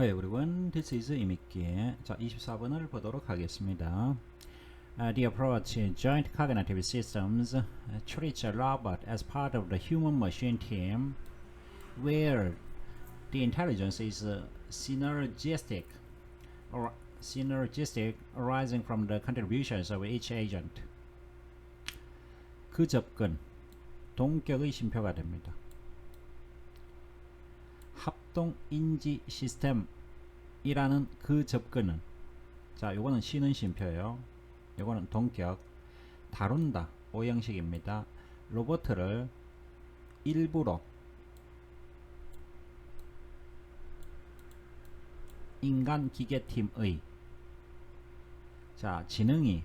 Hi everyone, this is 이미끼. 자, 24번을 보도록 하겠습니다. Uh, the approach in joint cognitive systems uh, treats a robot as part of the human-machine team, where the intelligence is uh, synergistic or synergistic arising from the contributions of each agent. 그 접근, 동격의 심표가 됩니다. 합동 인지 시스템이라는 그 접근은 자, 요거는 쉬는 쉼표예요. 요거는 동격 다룬다 오형식입니다. 로봇을 일부러 인간 기계팀의 자, 지능이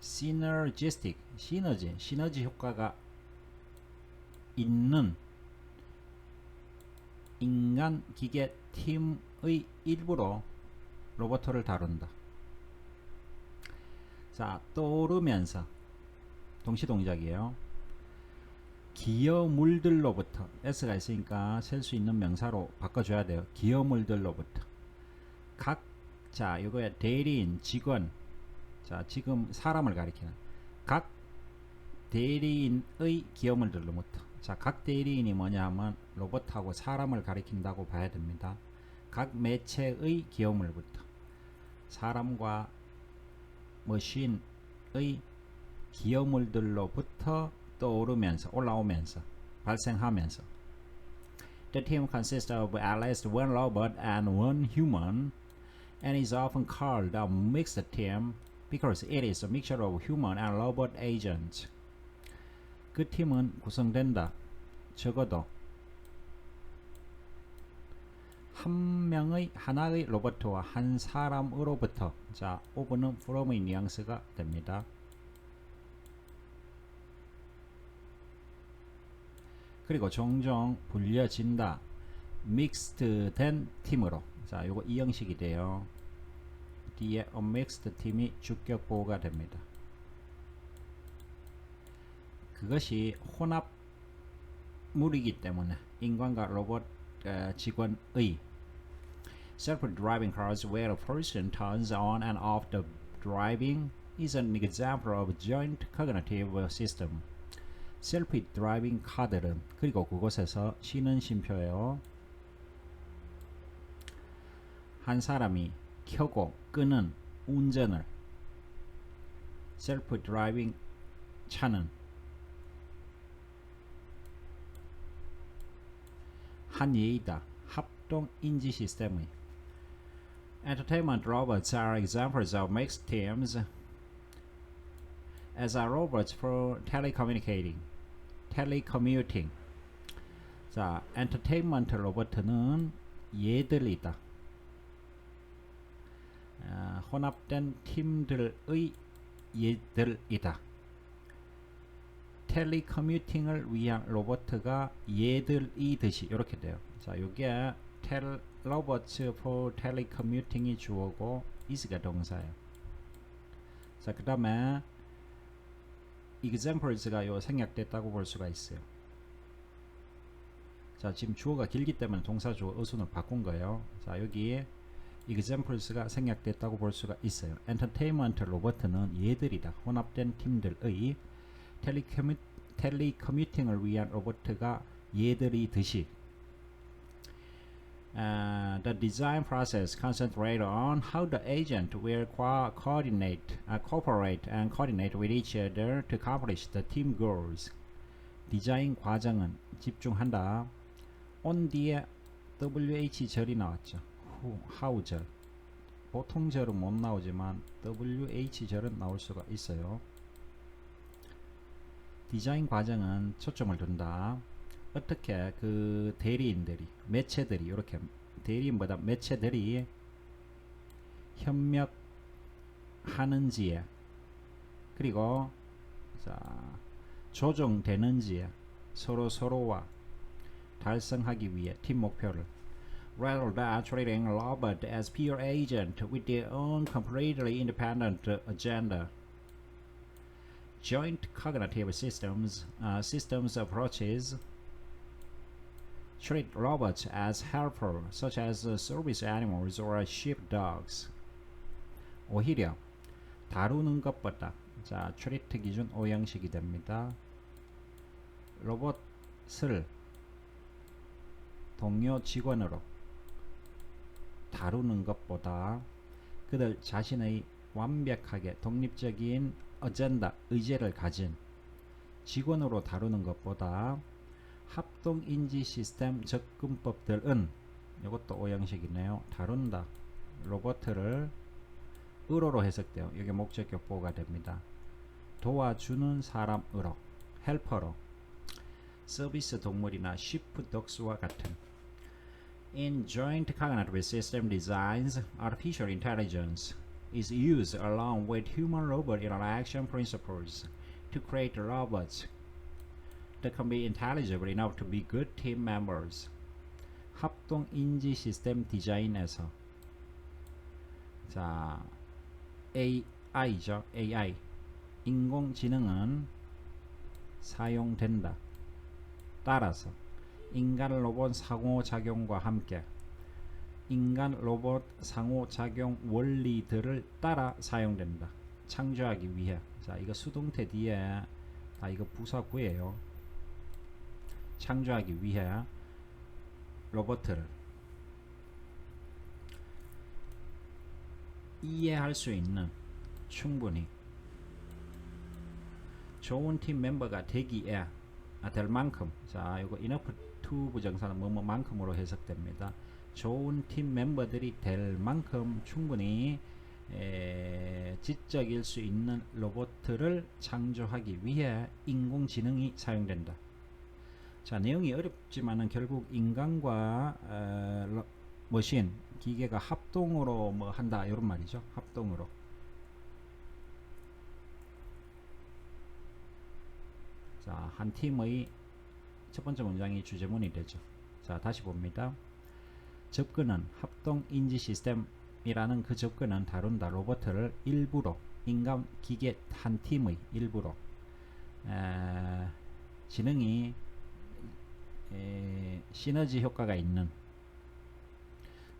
synergistic, 시너지, 시너지 효과가 있는 인간 기계 팀의 일부로 로봇을 다룬다. 자, 떠오르면서 동시 동작이에요. 기여물들로부터 s가 있으니까 셀 수 있는 명사로 바꿔줘야 돼요. 기여물들로부터 각 자, 이거야 대리인, 직원. 자, 지금 사람을 가리키는 각 대리인의 기여물들로부터 자, 각 대리인이 뭐냐 하면 로봇하고 사람을 가리킨다고 봐야 됩니다. 각 매체의 기여물부터 사람과 머신의 기여물들로부터 떠오르면서 올라오면서 발생하면서 The team consists of at least one robot and one human and is often called a mixed team because it is a mixture of human and robot agents. 그 팀은 구성된다. 적어도 한 명의 하나의 로봇과 한 사람으로부터 자 오브는 from의 뉘앙스가 됩니다. 그리고 종종 불려진다. 믹스드 된 팀으로 자 요거 이 형식이 돼요. 뒤에 unmixed 팀이 주격 보호가 됩니다. 그것이 혼합물이기 때문에 인간과 로봇 어, 직원의 self-driving cars where a person turns on and off the driving is an example of joint cognitive system. self-driving 카들은 그리고 그곳에서 쉬는 쉼표예요. 한 사람이 켜고 끄는 운전을 self-driving 차는 한 예이다. 합동 인지 시스템의 Entertainment robots are examples of mixed teams, as are robots for telecommunicating, telecommuting. 자, 엔터테인먼트 로봇은 얘들이다. 아, 혼합된 팀들의 얘들이다. 텔리커뮤팅을 위한 로봇가 얘들이듯이 이렇게 돼요. 자, 요게 텔 로버츠 for telecommuting이 주어고 is가 동사예요. 자, 그다음에 examples가 요 생략됐다고 볼 수가 있어요. 자, 지금 주어가 길기 때문에 동사 주어 어순을 바꾼 거예요. 자, 여기 examples가 생략됐다고 볼 수가 있어요. entertainment 로봇은 얘들이다. 혼합된 팀들의 텔리커뮤, 텔리커뮤팅을 위한 로봇가 얘들이듯이 Uh, the design process concentrates on how the agent will co- coordinate, uh, cooperate, and coordinate with each other to accomplish the team goals. 디자인 과정은 집중한다. on 뒤에 WH 절이 나왔죠. 후, how 절. 보통 절은 못 나오지만 WH 절은 나올 수가 있어요. 디자인 과정은 초점을 둔다. 어떻게 그 대리인들이 매체들이 이렇게 대리인보다 매체들이 협력하는지에 그리고 자 조정되는지에 서로 서로와 달성하기 위해 팀 목표를 rather than treating a robot as pure agent with their own completely independent agenda. Joint cognitive systems uh, systems approaches treat robots as helper, such as uh, service animals or sheepdogs. 오히려 다루는 것보다 자 treat 기준 오형식이 됩니다. 로봇을 동료 직원으로 다루는 것보다 그들 자신의 완벽하게 독립적인 어젠다, 의제를 가진 직원으로 다루는 것보다 합동인지 시스템 접근법들은 이것도 오형식이네요. 다룬다. 로봇을 의로로 해석돼요. 이게 목적격 보호가 됩니다. 도와주는 사람으로, 헬퍼로, 서비스 동물이나 시프독스와 같은 In joint cognitive system designs, artificial intelligence is used along with human-robot interaction principles to create robots that can be intelligible enough to be good team members. 합동 인지 시스템 디자인에서 자 AI죠 AI 인공지능은 사용된다. 따라서 인간 로봇 상호작용과 함께 인간 로봇 상호작용 원리들을 따라 사용된다. 창조하기 위해. 자, 이거 수동태 뒤에 다 이거 부사구예요. 창조하기 위해 로봇을 이해할 수 있는 충분히 좋은 팀 멤버가 되기에 아, 될 만큼 자 이거 enough 부정사는 뭐뭐만큼으로 해석됩니다. 좋은 팀 멤버들이 될 만큼 충분히 에, 지적일 수 있는 로봇을 창조하기 위해 인공지능이 사용된다. 자 내용이 어렵지만은 결국 인간과 어, 로- 머신 기계가 합동으로 뭐 한다 이런 말이죠. 합동으로. 자, 한 팀의 첫 번째 문장이 주제문이 되죠. 자, 다시 봅니다. 접근은 합동 인지 시스템이라는 그 접근은 다룬다. 로봇을 일부러 인간 기계 한 팀의 일부러 에, 지능이 에, 시너지 효과가 있는.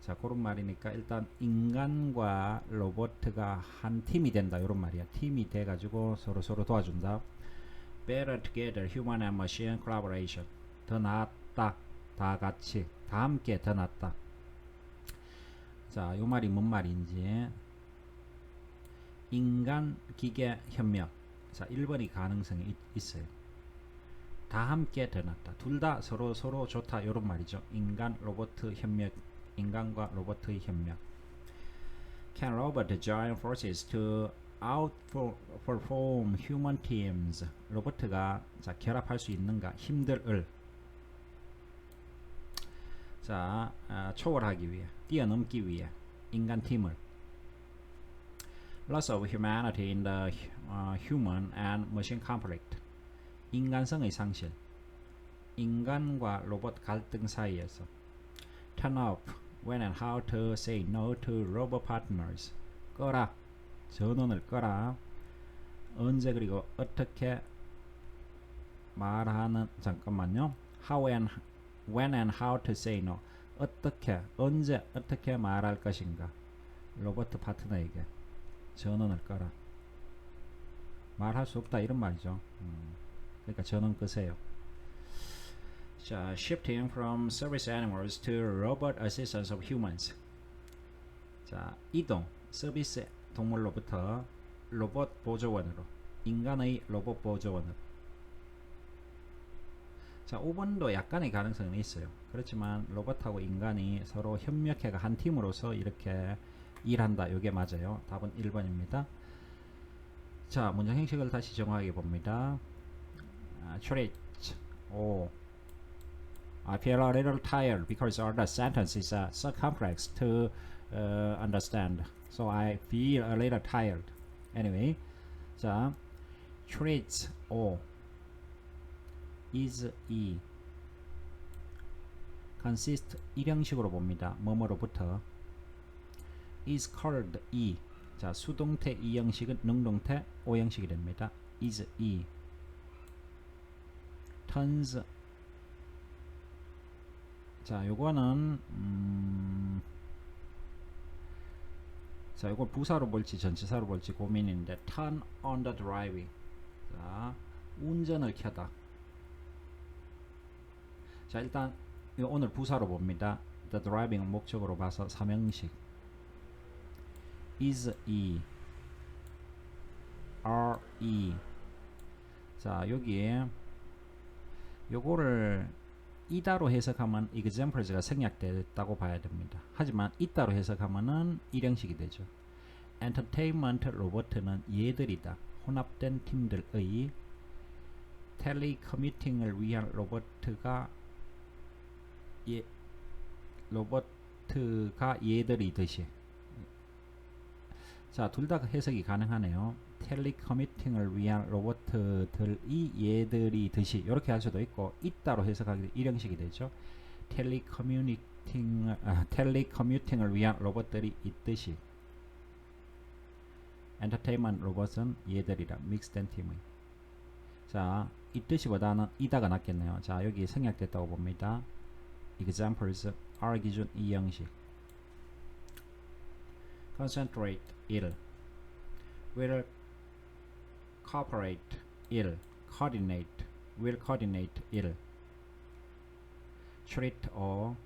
자 그런 말이니까 일단 인간과 로봇가 한 팀이 된다. 이런 말이야. 팀이 돼 가지고 서로 서로 도와준다. Better together human and machine collaboration. 더 낫다. 다 같이 다 함께 더 낫다. 자 요 말이 뭔 말인지. 인간 기계 협력. 자 1번이 가능성이 있, 있어요. 다 함께 더 낫다. 둘 다 서로 서로 좋다. 요런 말이죠. 인간 로봇 협력 인간과 로봇의 협력. Can robot join forces to outperform human teams? 로봇가 자 결합할 수 있는가? 힘들을 자 아, 초월하기 위해 뛰어넘기 위해 인간 팀을 Loss of humanity in the uh, human and machine conflict 인간성의 상실 인간과 로봇 갈등 사이에서 Turn up when and how to say no to robot partners 꺼라 전원을 꺼라 언제 그리고 어떻게 말하는 잠깐만요 how and when and how to say no. 어떻게 언제 어떻게 말할 것인가. 로버트 파트너에게 전원을 꺼라 말할 수 없다 이런 말이죠. 음, 그러니까 전원 끄세요. 자, shifting from service animals to robot assistants of humans. 자 이동 서비스 동물로부터 로봇 보조원으로 인간의 로봇 보조원으로 자 5번도 약간의 가능성은 있어요 그렇지만 로봇하고 인간이 서로 협력해가 한 팀으로서 이렇게 일한다 이게 맞아요 답은 1번입니다 자 문장 형식을 다시 정확하게 봅니다 아, treat 오 I feel a little tired because all the sentences are so complex to uh, understand. So I feel a little tired. Anyway, 자, treats O is E consist 일형식으로 봅니다. 뭐뭐로부터 is called E 자 수동태 이형식은 능동태 오형식이 됩니다. is E turns 자, 요거는 음, 자, 이걸 부사로 볼지 전치사로 볼지 고민인데 turn on the driving. 자, 운전을 켜다. 자, 일단 오늘 부사로 봅니다. the driving 목적으로 봐서 삼형식 is e are e 자, 여기에 요거를 이다로 해석하면 examples가 생략됐다고 봐야 됩니다. 하지만 이다로 해석하면은 일형식이 되죠. entertainment 로봇은 얘들이다. 혼합된 팀들의 텔레 커뮤팅을 위한 로봇가 예, 로봇가 얘들이듯이 자, 둘 다 해석이 가능하네요. 텔레커뮤팅을 위한 로봇들이 얘들이듯이 이렇게 할 수도 있고 이따로 해석하기 도 일형식이 되죠. 텔레커뮤팅 아, 텔레커뮤팅을 위한 로봇들이 있듯이 엔터테인먼트 로봇은 얘들이라 믹스된 팀의 자, 있듯이보다는 이다가 낫겠네요. 자, 여기 생략됐다고 봅니다. Examples are 기준 이 형식 concentrate 1 will cooperate 1 coordinate will coordinate 1 treat or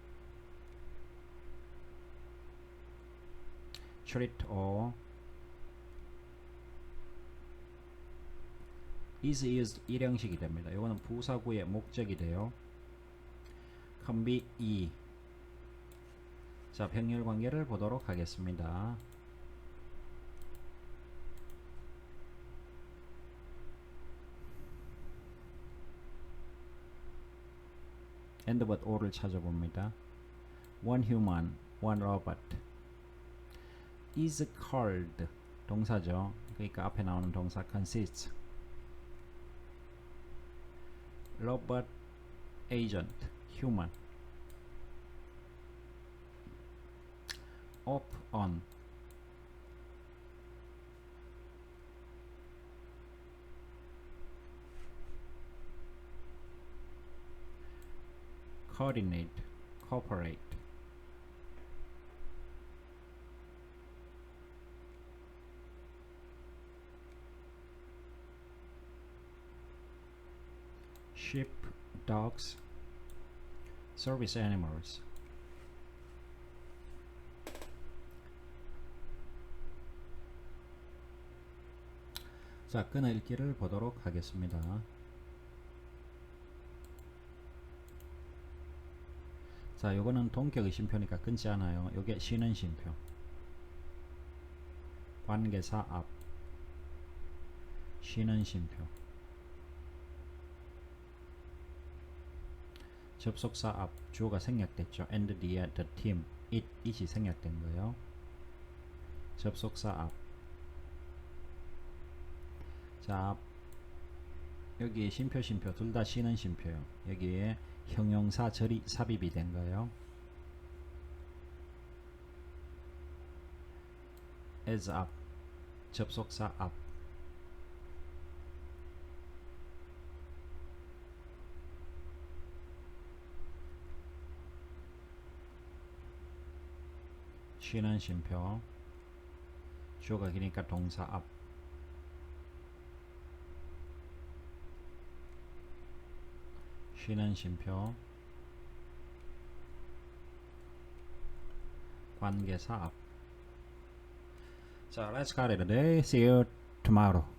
treat or is used 일형식이 됩니다. 이거는 부사구의 목적이 돼요. Be e 자, 병렬 관계를 보도록 하겠습니다. and but or를 찾아봅니다. one human, one robot is called 동사죠. 그러니까 앞에 나오는 동사 consists robot agent human. Off on. Coordinate cooperate. Ship, dogs service animals 자, 끊어읽기를 보도록 하겠습니다. 자, 요거는 동격의 쉼표니까 끊지 않아요. 요게 쉬는 쉼표. 관계사 앞. 쉬는 쉼표. 접속사 앞 주어가 생략됐죠. and the, the team, it, it이 생략된 거예요. 접속사 앞. 자, 여기 쉼표 쉼표 둘 다 쉬는 쉼표요. 여기에 형용사 절이 삽입이 된 거예요. as 앞 접속사 앞 쉬는 쉼표 주어가 기니까 동사 앞 쉬는 쉼표 관계사 앞 자, let's call it a day. See you tomorrow.